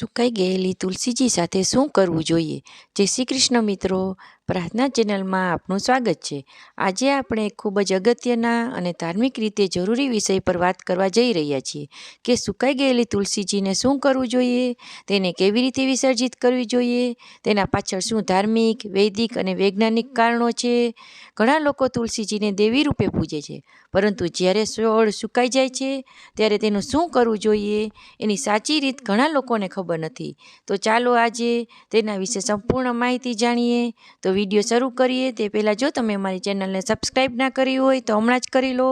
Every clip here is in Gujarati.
સુકાઈ ગયેલી તુલસીજી સાથે શું કરવું જોઈએ? જય શ્રી કૃષ્ણ મિત્રો. પ્રાર્થના ચેનલમાં આપનું સ્વાગત છે. આજે આપણે ખૂબ જ અગત્યના અને ધાર્મિક રીતે જરૂરી વિષય પર વાત કરવા જઈ રહ્યા છીએ કે સુકાઈ ગયેલી તુલસીજીને શું કરવું જોઈએ, તેને કેવી રીતે વિસર્જિત કરવી જોઈએ, તેના પાછળ શું ધાર્મિક, વૈદિક અને વૈજ્ઞાનિક કારણો છે. ઘણા લોકો તુલસીજીને દેવી રૂપે પૂજે છે, પરંતુ જ્યારે છોડ સુકાઈ જાય છે, ત્યારે તેનું શું કરવું જોઈએ, એની સાચી રીત ઘણા લોકોને ખબર નથી. તો ચાલો આજે તેના વિશે સંપૂર્ણ માહિતી જાણીએ. તો વીડિયો શરૂ કરીએ તે પહેલાં જો તમે મારી ચેનલને સબસ્ક્રાઈબ ના કરી હોય તો હમણાં જ કરી લો.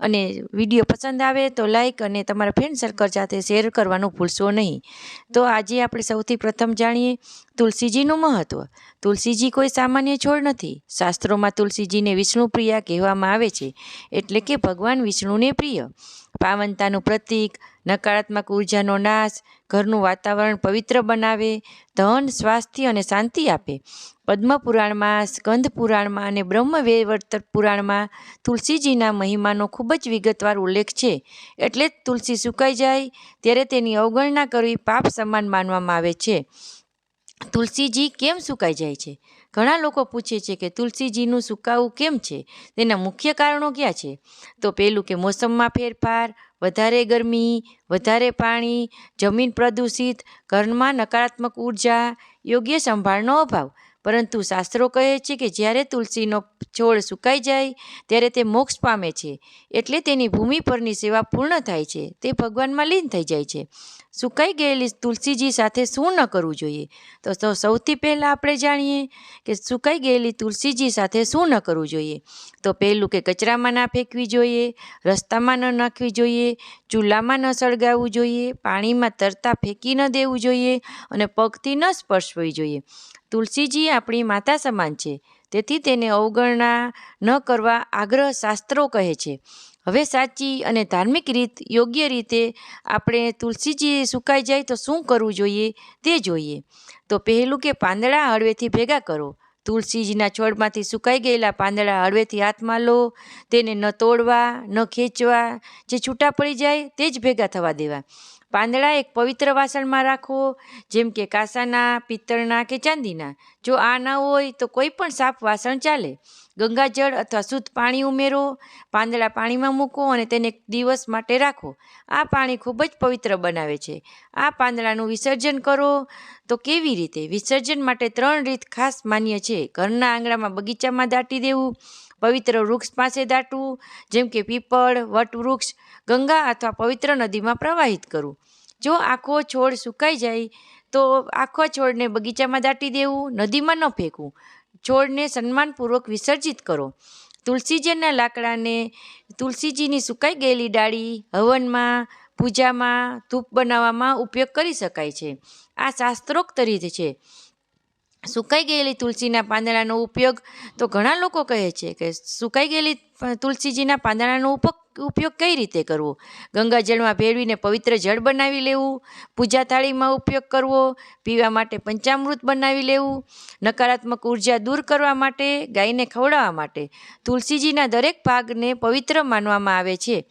અને વીડિયો પસંદ આવે તો લાઈક અને તમારા ફ્રેન્ડ સર્કલ સાથે શેર કરવાનું ભૂલશો નહીં. તો આજે આપણે સૌથી પ્રથમ જાણીએ તુલસીજીનું મહત્ત્વ તુલસીજી કોઈ સામાન્ય છોડ નથી. શાસ્ત્રોમાં તુલસીજીને વિષ્ણુપ્રિયા કહેવામાં આવે છે. એટલે કે ભગવાન વિષ્ણુને પ્રિય. પાવનતાનું પ્રતીક, નકારાત્મક ઉર્જાનો નાશ, ઘરનું વાતાવરણ પવિત્ર બનાવે, ધન, સ્વાસ્થ્ય અને શાંતિ આપે. પદ્મ પુરાણમાં, સ્કંદ પુરાણમાં અને બ્રહ્મ વૈવર્ત પુરાણમાં તુલસીજીના મહિમાનો ખૂબ જ વિગતવાર ઉલ્લેખ છે. એટલે જ તુલસી સુકાઈ જાય, ત્યારે તેની અવગણના કરવી પાપ સમાન માનવામાં આવે છે. તુલસીજી કેમ સુકાઈ જાય છે? ઘણા લોકો પૂછે છે કે તુલસીજીનું સુકાવું કેમ છે? તેના મુખ્ય કારણો ક્યાં છે? તો પહેલું કે મોસમમાં ફેરફાર, વધારે ગરમી, વધારે પાણી, જમીન પ્રદૂષિત, ઘરમાં નકારાત્મક ઊર્જા, યોગ્ય સંભાળનો અભાવ. પરંતુ શાસ્ત્રો કહે છે કે જ્યારે તુલસીનો છોડ સુકાઈ જાય, ત્યારે તે મોક્ષ પામે છે. એટલે તેની ભૂમિ પરની સેવા પૂર્ણ થાય છે. તે ભગવાનમાં લીન થઈ જાય છે. સુકાઈ ગયેલી તુલસીજી સાથે શું ન કરવું જોઈએ? તો સૌથી પહેલાં આપણે જાણીએ કે સુકાઈ ગયેલી તુલસીજી સાથે શું ન કરવું જોઈએ? તો પહેલું કે કચરામાં ના ફેંકવી જોઈએ, રસ્તામાં ન નાખવી જોઈએ, ચૂલામાં ન સળગાવવું જોઈએ, પાણીમાં તરતા ફેંકી ન દેવું જોઈએ અને પગથી ન સ્પર્શવી જોઈએ. તુલસીજી આપણી માતા સમાન છે, તેથી તેને અવગણના ન કરવા આગ્રહ શાસ્ત્રો કહે છે. હવે સાચી અને ધાર્મિક રીત યોગ્ય રીતે આપણે તુલસીજી સુકાઈ જાય તો શું કરવું જોઈએ તે જોઈએ. તો પહેલું કે પાંદડા હળવેથી ભેગા કરો. તુલસીજીના છોડમાંથી સુકાઈ ગયેલા પાંદડા હળવેથી હાથમાં લો, તેને ન તોડવા, ન ખેંચવા, જે છૂટા પડી જાય તે જ ભેગા થવા દેવા. પાંદડા એક પવિત્ર વાસણમાં રાખો, જેમ કે કાંસાના, પિત્તળના કે ચાંદીના. જો આ ન હોય તો કોઈ પણ સાફ વાસણ ચાલે. ગંગાજળ અથવા શુદ્ધ પાણી ઉમેરો, પાંદડા પાણીમાં મૂકો અને તેને દિવસ માટે રાખો. આ પાણી ખૂબ જ પવિત્ર બનાવે છે. આ પાંદડાનું વિસર્જન કરો. તો કેવી રીતે? વિસર્જન માટે ત્રણ રીત ખાસ માન્ય છે. ઘરના આંગણામાં બગીચામાં દાટી દેવું પવિત્ર વૃક્ષ પાસે દાટવું, જેમ કે પીપળ, વટવૃક્ષ, ગંગા અથવા પવિત્ર નદીમાં પ્રવાહિત કરવું. જો આખો છોડ સુકાઈ જાય, તો આખો છોડને બગીચામાં દાટી દેવું, નદીમાં ન ફેંકવું. છોડને સન્માનપૂર્વક વિસર્જિત કરો. તુલસીજીના લાકડાને, તુલસીજીની સુકાઈ ગયેલી ડાળી હવનમાં, પૂજામાં, ધૂપ બનાવવામાં ઉપયોગ કરી શકાય છે. આ શાસ્ત્રોક્ત રીત છે. સુકાઈ ગયેલી તુલસીના પાંદડાનો ઉપયોગ, તો ઘણા લોકો કહે છે કે સુકાઈ ગયેલી તુલસીજીના પાંદડાનો ઉપયોગ કઈ રીતે કરવો? ગંગાજળમાં ભેળવીને પવિત્ર જળ બનાવી લેવું, પૂજા થાળીમાં ઉપયોગ કરવો, પીવા માટે પંચામૃત બનાવી લેવું, નકારાત્મક ઊર્જા દૂર કરવા માટે, ગાયને ખવડાવવા માટે. તુલસીજીના દરેક ભાગને પવિત્ર માનવામાં આવે છે.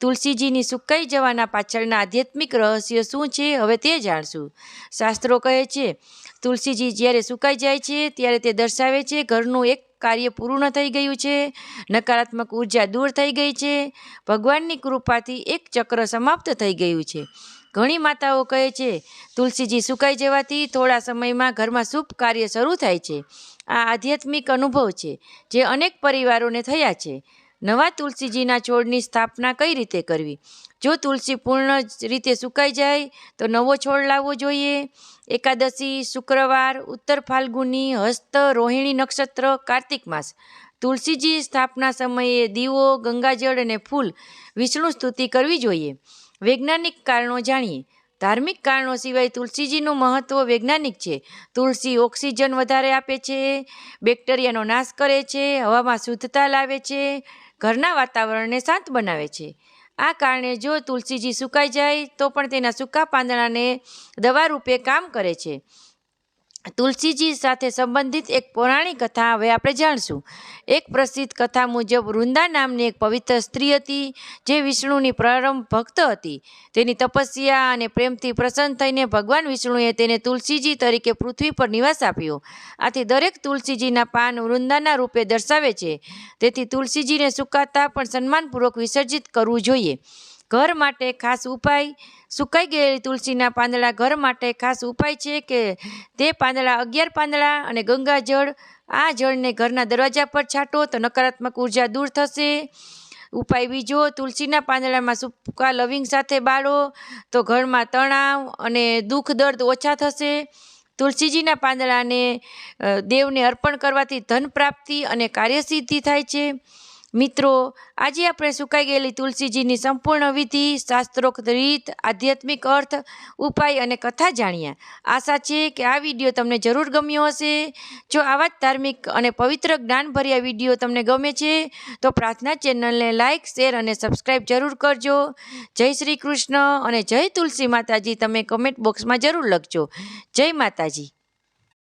તુલસીજીની સુકાઈ જવાના પાછળના આધ્યાત્મિક રહસ્ય શું છે, હવે તે જાણશું. શાસ્ત્રો કહે છે, તુલસીજી જ્યારે સુકાઈ જાય છે, ત્યારે તે દર્શાવે છે, ઘરનું એક કાર્ય પૂર્ણ થઈ ગયું છે, નકારાત્મક ઊર્જા દૂર થઈ ગઈ છે, ભગવાનની કૃપાથી એક ચક્ર સમાપ્ત થઈ ગયું છે. ઘણી માતાઓ કહે છે, તુલસીજી સુકાઈ જવાથી થોડા સમયમાં ઘરમાં શુભ કાર્ય શરૂ થાય છે. આ આધ્યાત્મિક અનુભવ છે, જે અનેક પરિવારોને થયા છે. નવા તુલસીજીના છોડની સ્થાપના કઈ રીતે કરવી? જો તુલસી પૂર્ણ રીતે સુકાઈ જાય, તો નવો છોડ લાવવો જોઈએ. એકાદશી, શુક્રવાર, ઉત્તર ફાલ્ગુની, હસ્ત, રોહિણી નક્ષત્ર, કાર્તિક માસ. તુલસીજી સ્થાપના સમયે દીવો, ગંગાજળ અને ફૂલ વિષ્ણુ સ્તુતિ કરવી જોઈએ. વૈજ્ઞાનિક કારણો જાણીએ. ધાર્મિક કારણો સિવાય તુલસીજીનું મહત્ત્વ વૈજ્ઞાનિક છે. તુલસી ઓક્સિજન વધારે આપે છે, બેક્ટેરિયાનો નાશ કરે છે, હવામાં શુદ્ધતા લાવે છે, ઘરના વાતાવરણને શાંત બનાવે છે. આ કારણે જો તુલસીજી સુકાઈ જાય તો પણ તેના સૂકા પાંદડાને દવા રૂપે કામ કરે છે. તુલસીજી સાથે સંબંધિત એક પૌરાણિક કથા હવે આપણે જાણશું. એક પ્રસિદ્ધ કથા મુજબ વૃંદા નામની એક પવિત્ર સ્ત્રી હતી, જે વિષ્ણુની પ્રારંભ ભક્ત હતી. તેની તપસ્યા અને પ્રેમથી પ્રસન્ન થઈને ભગવાન વિષ્ણુએ તેને તુલસીજી તરીકે પૃથ્વી પર નિવાસ આપ્યો. આથી દરેક તુલસીજીના પાન વૃંદાના રૂપે દર્શાવે છે. તેથી તુલસીજીને સુકાતા પણ સન્માનપૂર્વક વિસર્જિત કરવું જોઈએ. ઘર માટે ખાસ ઉપાય સુકાઈ ગયેલી તુલસીના પાંદડા ઘર માટે ખાસ ઉપાય છે કે તે પાંદડા અગિયાર પાંદડા અને ગંગાજળ આ જળને ઘરના દરવાજા પર છાંટો તો નકારાત્મક ઊર્જા દૂર થશે. ઉપાય બીજો, તુલસીના પાંદડામાં સૂકા લવિંગ સાથે બાળો તો ઘરમાં તણાવ અને દુઃખ દર્દ ઓછા થશે. તુલસીજીના પાંદડાને દેવને અર્પણ કરવાથી ધન પ્રાપ્તિ અને કાર્યસિદ્ધિ થાય છે. મિત્રો, આજે આપણે સુકાઈ ગયેલી તુલસીજીની સંપૂર્ણ વિધિ, શાસ્ત્રોક્ત રીત, આધ્યાત્મિક અર્થ, ઉપાય અને કથા જાણ્યા. આશા છે કે આ વીડિયો તમને જરૂર ગમ્યો હશે. જો આવા જ ધાર્મિક અને પવિત્ર જ્ઞાનભર્યા વીડિયો તમને ગમે છે, તો પ્રાર્થના ચેનલને લાઇક શેર અને સબસ્ક્રાઈબ જરૂર કરજો. જય શ્રી કૃષ્ણ અને જય તુલસી માતાજી, તમે કમેન્ટ બોક્સમાં જરૂર લખજો. જય માતાજી.